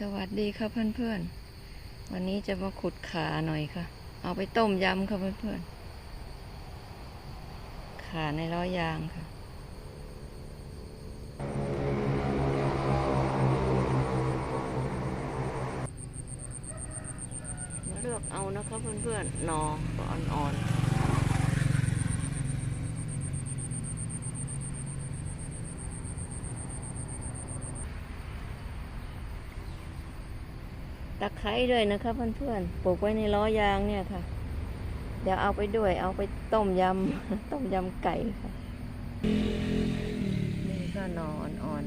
สวัสดีครับเพื่อนๆ วันนี้จะมาขุดขาหน่อยค่ะ เอาไปต้มยำค่ะเพื่อนๆ ขาในล้อยางค่ะ มาเลือกเอานะคะเพื่อนๆนอก็อ่อนๆ ตะไคร้ด้วยนะคะเพื่อนๆปลูกไว้ในล้อยางเนี่ยค่ะ เดี๋ยวเอาไปด้วย เอาไปต้มยำต้มยำไก่ค่ะ นี่ก็นอนอ่อน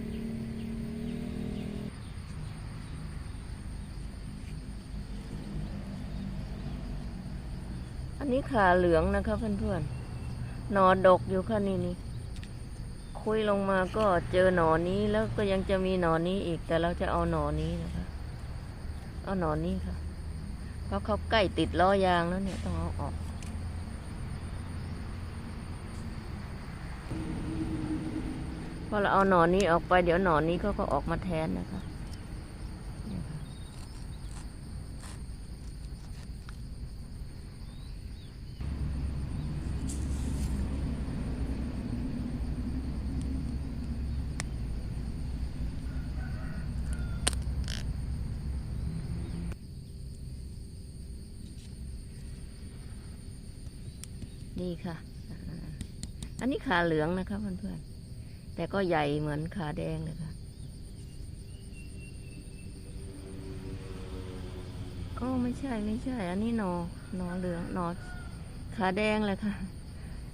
อันนี้ขาเหลืองนะคะเพื่อนๆหนอดกอยู่ค่ะนี่นี่คุยลงมาก็เจอหนอนนี้แล้วก็ยังจะมีหนอนนี้อีก แต่เราจะเอาหนอนนี้นะคะ เอาหนอนนี้ค่ะ เพราะเขาใกล้ติดล้อยางแล้วเนี่ยต้องเอาออก พอเราเอาหนอนนี้ออกไปเดี๋ยวหนอนนี้เขาก็ออกมาแทนนะคะ นี่ค่ะ อันนี้ขาเหลืองนะคะเพื่อนๆ แต่ก็ใหญ่เหมือนขาแดงเลยค่ะโอ้ไม่ใช่ไม่ใช่ อันนี้หนอหนอเหลืองหนอขาแดงเลยค่ะ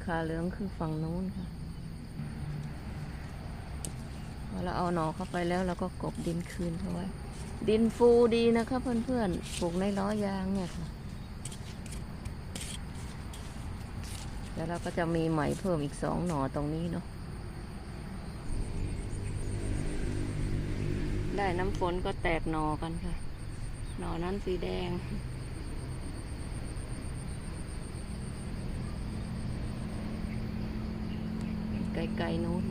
ขาเหลืองคือฝั่งนู้นค่ะพอเราเอาหนอเข้าไปแล้วเราก็กบดินคืนเขาไว้ ดินฟูดีนะคะเพื่อนๆปลูกในล้อยางเนี่ยค่ะ แล้วเราก็จะมีใหมเพิ่มอีกสองหน่อตรงนี้เนาะได้น้ำฝนก็แตกหน่อกันค่ะ หน่อนั้นสีแดง ไกลๆนู้น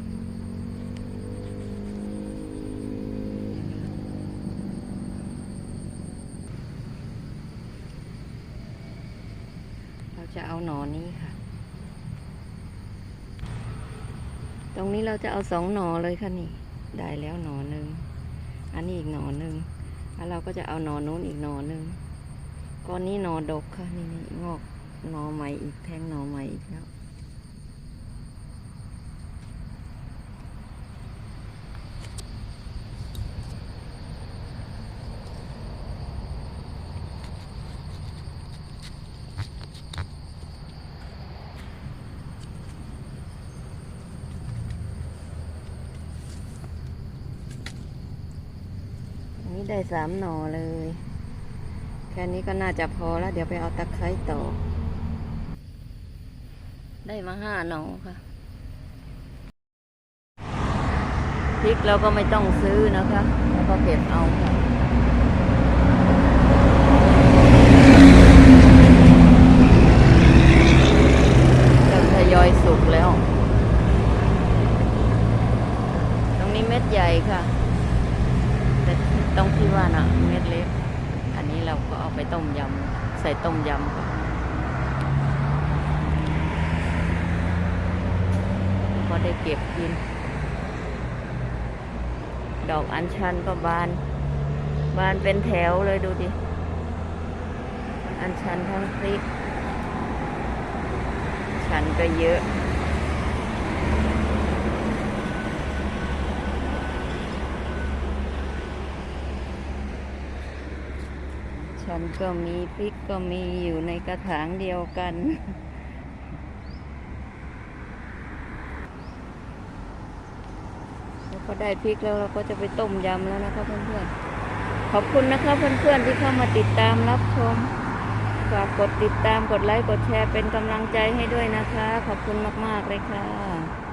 เราจะเอาหน่อนี้ค่ะ ตรงนี้เราจะเอาสองหน่อเลยค่ะนี่ ได้แล้วหน่อหนึ่งอันนี้อีกหน่อหนึ่งแล้วเราก็จะเอาหนอนู้นอีกหน่อหนึ่งก้อนนี้หน่อดกค่ะนี่นี่งอกหน่อใหม่อีกแทงหน่อใหม่อีกแล้ว อั นนี้ได้สามหน่อเลย แค่นี้ก็น่าจะพอแล้ว เดี๋ยวไปเอาตะไคร้ต่อ ได้มาห้าหน่อค่ะพริกเราก็ไม่ต้องซื้อนะคะ แล้วก็เก็บเอาค่ะทยอยสุกแล้ว ตรงนี้เม็ดใหญ่ค่ะ ต่ตรงที่ว่านะเม็ดเล็ก อันนี้เราก็เอาไปต้มยำใส่ต้มยำค่ะก็ได้เก็บกิน ดอกอัญชันก็บาน บานเป็นแถวเลยดูดิ อัญชันทั้งพริก ชันก็เยอะ ฉันก็มีพริกก็มีอยู่ในกระถางเดียวกัน แล้วก็ได้พริกแล้วเราก็จะไปต้มยำแล้วนะคะเพื่อนๆ ขอบคุณนะคะเพื่อนๆที่เข้ามาติดตามรับชม ฝากกดติดตามกดไลค์กดแชร์เป็นกำลังใจให้ด้วยนะคะ ขอบคุณมากๆเลยค่ะ